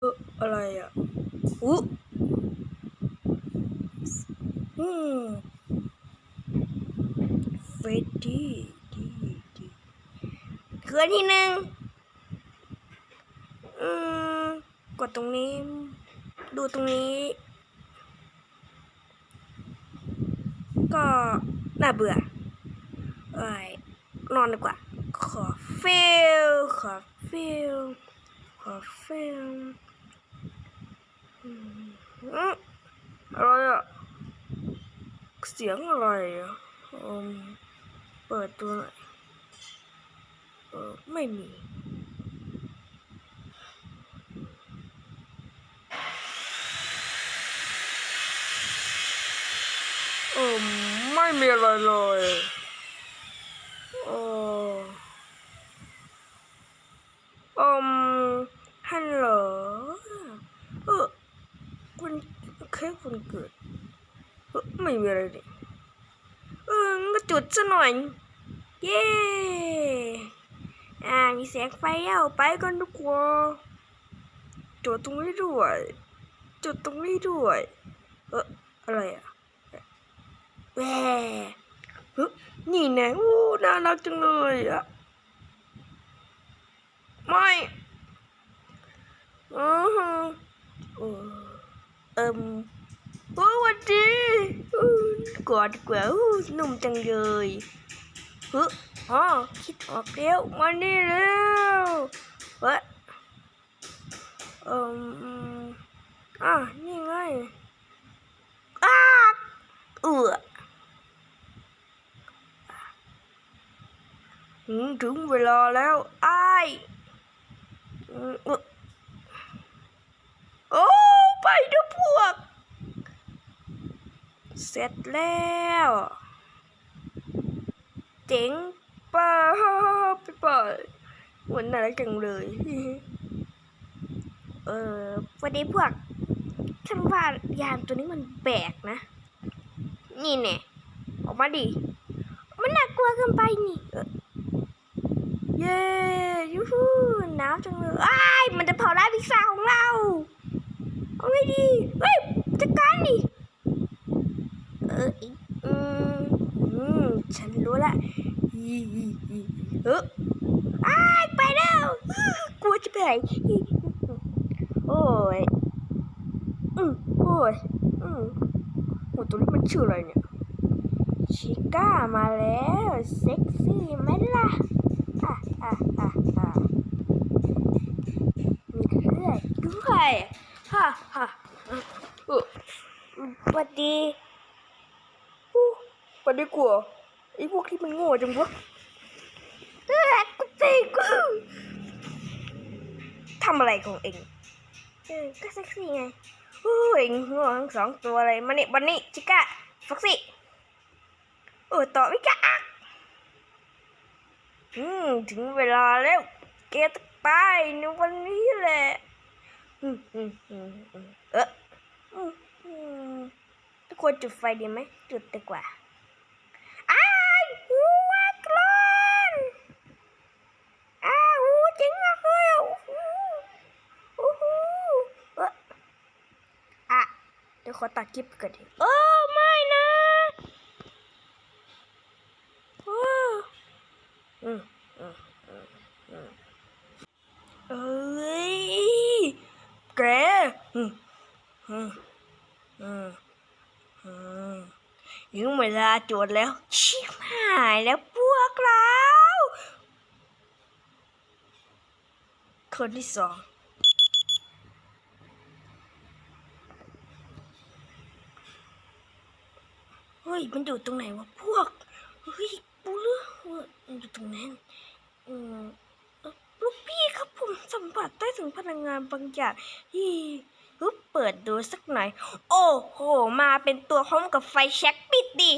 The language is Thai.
เอออะไรอะอู้อืมเฟรดดี้ดีดีคืออันที่หนึ่งอืมกดตรงนี้ ดูตรงนี้ ก็น่าเบื่อเอ้นอนดีกว่า ขอฟิลขอฟิลขอฟิล อืมอืมอะไรอะเสียงอะไรอะอืมเปิดตัวหน่อยเออไม่มีเออไม่มีอะไรเลยเอออืมฮัลโหลเออคุณ ค้กวันเกิดไม่มีอะไรดิเอองก็จุดซะหน่อย เย้อ่ามีแสงไฟแล้วไปกันดีกว่าจุดตรงนี้ด้วย จุดตรงนี้ด้วย เอออะไรอะแหวฮึนี่แน่อู้น่ารักจังเลยอะไม่อือฮะเออเอิม โอ้วันดีกอดดีกว่าอู้หนุ่มจังเลยฮึอ๋อคิดออกแล้วมานี่แล้วเฮ้ยเอิมอะนี่ไงอ้าเอืออืมถึงเวลาแล้วอ้ายอืมเอ่อโอ้ไปเด้อพวก เสร็จแล้ว เจ๋งป้าไปไปเหมือนน่ารักจังเลย เออวันนี้พวกฉันว่ายามตัวนี้มันแปลกนะ นี่แน่ออกมาดิ มันน่ากลัวเกินไปนี่ เย้ยูฮูหนาวจังเลยอ้ายมันจะเผาร้านพิซซ่าของเรา เอาไงดีเฮ้ยจัดการดิ เอออีอืมอืม ฉันรู้ละอีอีอี เออไปแล้วกลัวจะไปไหนโอ้ยอืมโอ้ยอืมโอ้ตัวนี้มันชื่ออะไรเนี่ย ชิก้ามาแล้วเซ็กซี่ไหมล่ะอะอะอะอะมีเพื่อนด้วยฮ่าฮ่าสวัสดีสวัสดีกว่า ไอ้พวกที่มันโง่จังวะเออกูตีกูทำอะไรของเองเออก็เซ็กซี่ไงโอ้ยเองหัวทั้งสองตัวเลยมานี่บันนี่ชิก้าฟ็อกซี่โอ้ต่อไม่กล้าอืมถึงเวลาแล้วแกต้องไปในวันนี้แหละอืมอืมอืมอืมเอออืมอืมทุกคนจุดไฟดีไหมจุดดีกว่าอ้ายหัวกลอนอ้าวหูเจ๋งมากเลยอะโอ้โหโอ้โหเอออะเดี๋ยว ขอตัดคลิปก่อนดิโอ้ไม่นะโอ้อืมอืมอืมอืมเอ้ยแกอืมอืมอืมอืมถึงเวลาจดแล้ว ชิบหายแล้วพวกเราคนที่สอง ฮ้ย มันอยู่ตรงไหนวะพวก เฮ้ยปูเลือมันอยู่ตรงนั้นอืมลูกพี่ครับผมสัมผัสได้ถึงพลังงานบางอย่างที่ฮึบเปิดดูสักหน่อย โอ้โห มาเป็นตัวพร้อมกับไฟแช็กปิดดิ